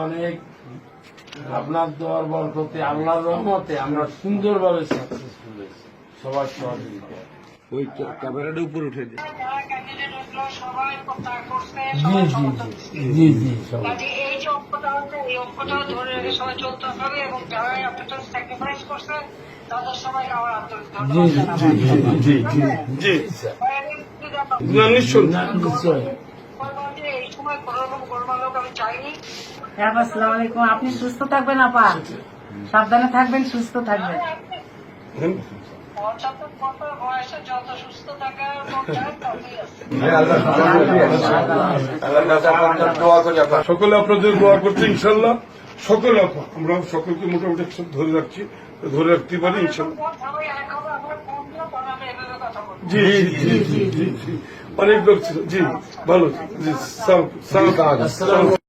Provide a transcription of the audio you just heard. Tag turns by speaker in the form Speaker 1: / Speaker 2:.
Speaker 1: অনেক আপনার দোয়ার বরকতে আল্লাহর রহমতে আমরা সুন্দরভাবে সাকসেসফুল হয়েছি সবার সহযোগিতা
Speaker 2: ওই ক্যা- ক্যামেরাটার উপর উঠে
Speaker 3: করছে
Speaker 1: জি জি জি জি
Speaker 3: করছে তাদের সবাইকে আমার আন্তরিক ধন্যবাদ
Speaker 1: জি জি
Speaker 4: জি
Speaker 3: এই সময় কোনো রকম আমি চাইনি।
Speaker 5: হ্যাঁ আসসালামু আলাইকুম। আপনি সুস্থ থাকবেন আপা? সাবধানে থাকবেন সুস্থ থাকবেন।
Speaker 3: আছে।
Speaker 4: সকলে আপনাদের দোয়া করছে ইনশাল্লাহ। সকলে আমরা সকলকে মোটামুটি একসাথে ধরে রাখছি। ধরে রাখতে পারি জি জি জি অনেক লোক ছিল। জি ভালো। জি